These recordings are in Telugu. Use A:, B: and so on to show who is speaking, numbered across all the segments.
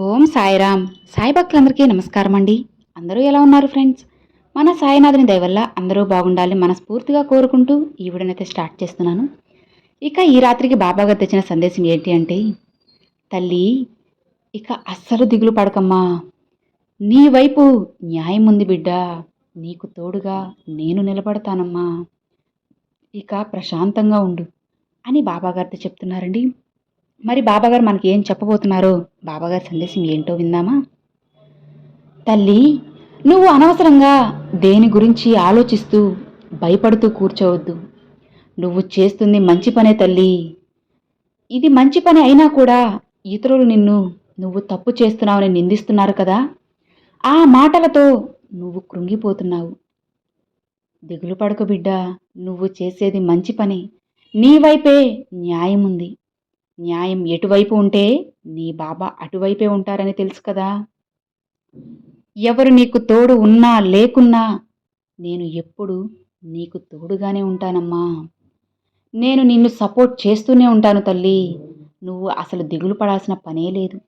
A: ఓం సాయిరామ్. సాయి భక్తులందరికీ నమస్కారం అండి. అందరూ ఎలా ఉన్నారు ఫ్రెండ్స్? మన సాయినాథుని దయవల్ల అందరూ బాగుండాలని మనస్ఫూర్తిగా కోరుకుంటూ ఈ వీడియోనైతే స్టార్ట్ చేస్తున్నాను. ఇక ఈ రాత్రికి బాబాగా తెచ్చిన సందేశం ఏంటి అంటే తల్లి ఇక అస్సలు దిగులు పడకమ్మా. నీ వైపు న్యాయం ఉంది బిడ్డ. నీకు తోడుగా నేను నిలబడతానమ్మా. ఇక ప్రశాంతంగా ఉండు అని బాబాగారితో చెప్తున్నారండి. మరి బాబాగారు మనకి ఏం చెప్పబోతున్నారో? బాబాగారి సందేశం ఏంటో విందామా? తల్లి నువ్వు అనవసరంగా దేని గురించి ఆలోచిస్తూ భయపడుతూ కూర్చోవద్దు. నువ్వు చేస్తుంది మంచి పనే తల్లి. ఇది మంచి పని అయినా కూడా ఇతరులు నిన్ను నువ్వు తప్పు చేస్తున్నావని నిందిస్తున్నారు కదా? ఆ మాటలతో నువ్వు కృంగిపోతున్నావు. దిగులు పడక బిడ్డ నువ్వు చేసేది మంచి పని. నీ వైపే న్యాయం ఉంది న్యాయం ఎటువైపు ఉంటే నీ బాబా అటువైపే ఉంటారని తెలుసు కదా. ఎవరు నీకు తోడు ఉన్నా లేకున్నా నేను ఎప్పుడు నీకు తోడుగానే ఉంటానమ్మా. నేను నిన్ను సపోర్ట్ చేస్తూనే ఉంటాను తల్లి. నువ్వు అసలు దిగులు పడాల్సిన పనే లేదు.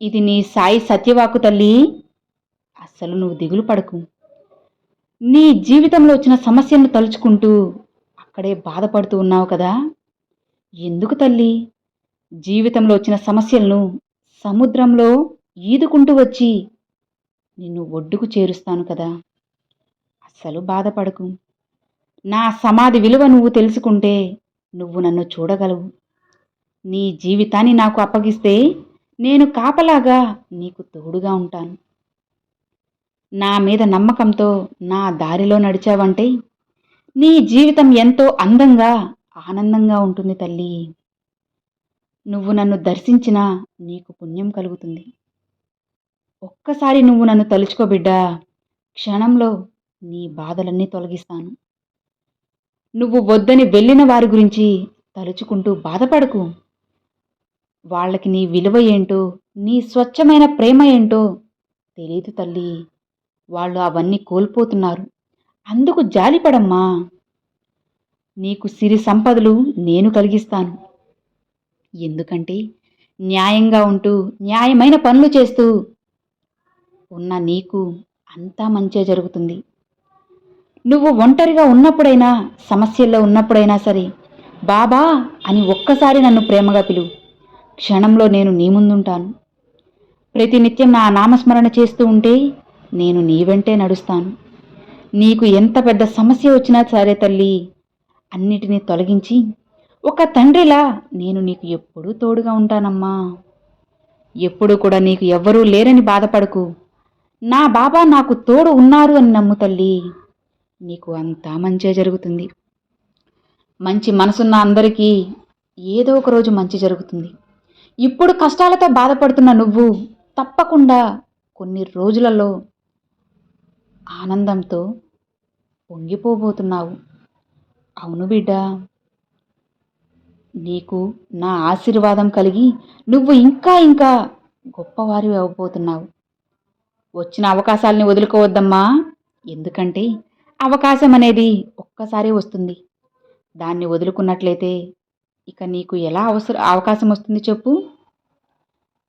A: ఇది నీ సాయి సత్యవాకు తల్లి. అస్సలు నువ్వు దిగులు పడకు. నీ జీవితంలో వచ్చిన సమస్యను తలుచుకుంటూ అక్కడే బాధపడుతూ ఉన్నావు కదా. ఎందుకు తల్లి? జీవితంలో వచ్చిన సమస్యలను సముద్రంలో ఈదుకుంటూ వచ్చి నిన్ను ఒడ్డుకు చేరుస్తాను కదా. అస్సలు బాధపడకు. నా సమాధి విలువ నువ్వు తెలుసుకుంటే నువ్వు నన్ను చూడగలవు. నీ జీవితాన్ని నాకు అప్పగిస్తే నేను కాపలాగా నీకు తోడుగా ఉంటాను. నా మీద నమ్మకంతో నా దారిలో నడిచావంటే నీ జీవితం ఎంతో అందంగా ఆనందంగా ఉంటుంది తల్లి. నువ్వు నన్ను దర్శించినా నీకు పుణ్యం కలుగుతుంది. ఒక్కసారి నువ్వు నన్ను తలుచుకో బిడ్డా. క్షణంలో నీ బాధలన్నీ తొలగిస్తాను. నువ్వు వద్దని వెళ్ళిన వారి గురించి తలుచుకుంటూ బాధపడకు. వాళ్ళకి నీ విలువ ఏంటో నీ స్వచ్ఛమైన ప్రేమ ఏంటో తెలియదు తల్లి. వాళ్ళు అవన్నీ కోల్పోతున్నారు. అందుకు జాలిపడమ్మా. నీకు సిరి సంపదలు నేను కలిగిస్తాను. ఎందుకంటే న్యాయంగా ఉంటూ న్యాయమైన పనులు చేస్తూ ఉన్న నీకు అంతా మంచే జరుగుతుంది. నువ్వు ఒంటరిగా ఉన్నప్పుడైనా సమస్యల్లో ఉన్నప్పుడైనా సరే బాబా అని ఒక్కసారి నన్ను ప్రేమగా పిలువు. క్షణంలో నేను నీ ముందుంటాను. ప్రతినిత్యం నా నామస్మరణ చేస్తూ ఉంటే నేను నీ వెంటే నడుస్తాను. నీకు ఎంత పెద్ద సమస్య వచ్చినా సరే తల్లి అన్నిటినీ తొలగించి ఒక తండ్రిలా నేను నీకు ఎప్పుడూ తోడుగా ఉంటానమ్మా. ఎప్పుడూ కూడా నీకు ఎవ్వరూ లేరని బాధపడకు. నా బాబా నాకు తోడు ఉన్నారు అని నమ్ము తల్లి. నీకు అంతా మంచే జరుగుతుంది. మంచి మనసున్న అందరికీ ఏదో ఒక రోజు మంచి జరుగుతుంది. ఇప్పుడు కష్టాలతో బాధపడుతున్న నువ్వు తప్పకుండా కొన్ని రోజులలో ఆనందంతో పొంగిపోబోతున్నావు. అవును బిడ్డ. నీకు నా ఆశీర్వాదం కలిగి నువ్వు ఇంకా ఇంకా గొప్పవారి అవ్వబోతున్నావు. వచ్చిన అవకాశాలని వదులుకోవద్దమ్మా. ఎందుకంటే అవకాశం అనేది ఒక్కసారి వస్తుంది. దాన్ని వదులుకున్నట్లయితే ఇక నీకు ఎలా అవసర అవకాశం వస్తుంది చెప్పు.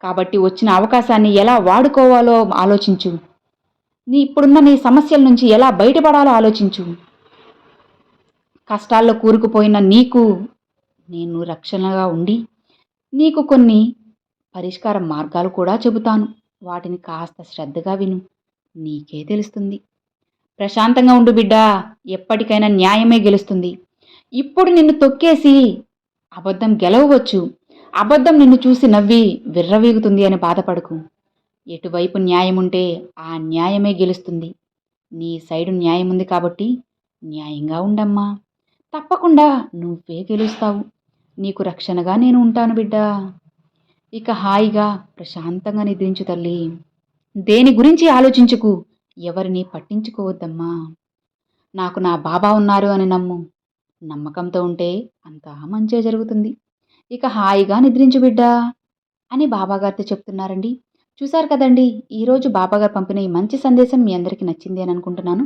A: కాబట్టి వచ్చిన అవకాశాన్ని ఎలా వాడుకోవాలో ఆలోచించు. నీ ఇప్పుడున్న నీ సమస్యల నుంచి ఎలా బయటపడాలో ఆలోచించు. కష్టాల్లో కూరుకుపోయిన నీకు నేను రక్షణగా ఉండి నీకు కొన్ని పరిష్కార మార్గాలు కూడా చెబుతాను. వాటిని కాస్త శ్రద్ధగా విను. నీకే తెలుస్తుంది. ప్రశాంతంగా ఉండు బిడ్డా. ఎప్పటికైనా న్యాయమే గెలుస్తుంది. ఇప్పుడు నిన్ను తొక్కేసి అబద్ధం గెలవవచ్చు. అబద్ధం నిన్ను చూసి నవ్వి విర్రవీగుతుంది అని బాధపడకు. ఎటువైపు న్యాయం ఉంటే ఆ న్యాయమే గెలుస్తుంది. నీ సైడు న్యాయం ఉంది కాబట్టి న్యాయంగా ఉండమ్మా. తప్పకుండా నువ్వే గెలుస్తావు. నీకు రక్షణగా నేను ఉంటాను బిడ్డా. ఇక హాయిగా ప్రశాంతంగా నిద్రించు తల్లి. దేని గురించి ఆలోచించుకు? ఎవరిని పట్టించుకోవద్దమ్మా. నాకు నా బాబా ఉన్నారు అని నమ్ము. నమ్మకంతో ఉంటే అంతా మంచే జరుగుతుంది. ఇక హాయిగా నిద్రించు బిడ్డా అని బాబాగారితో చెప్తున్నారండి. చూశారు కదండి ఈరోజు బాబాగారు పంపిన ఈ మంచి సందేశం మీ అందరికీ నచ్చింది అని అనుకుంటున్నాను.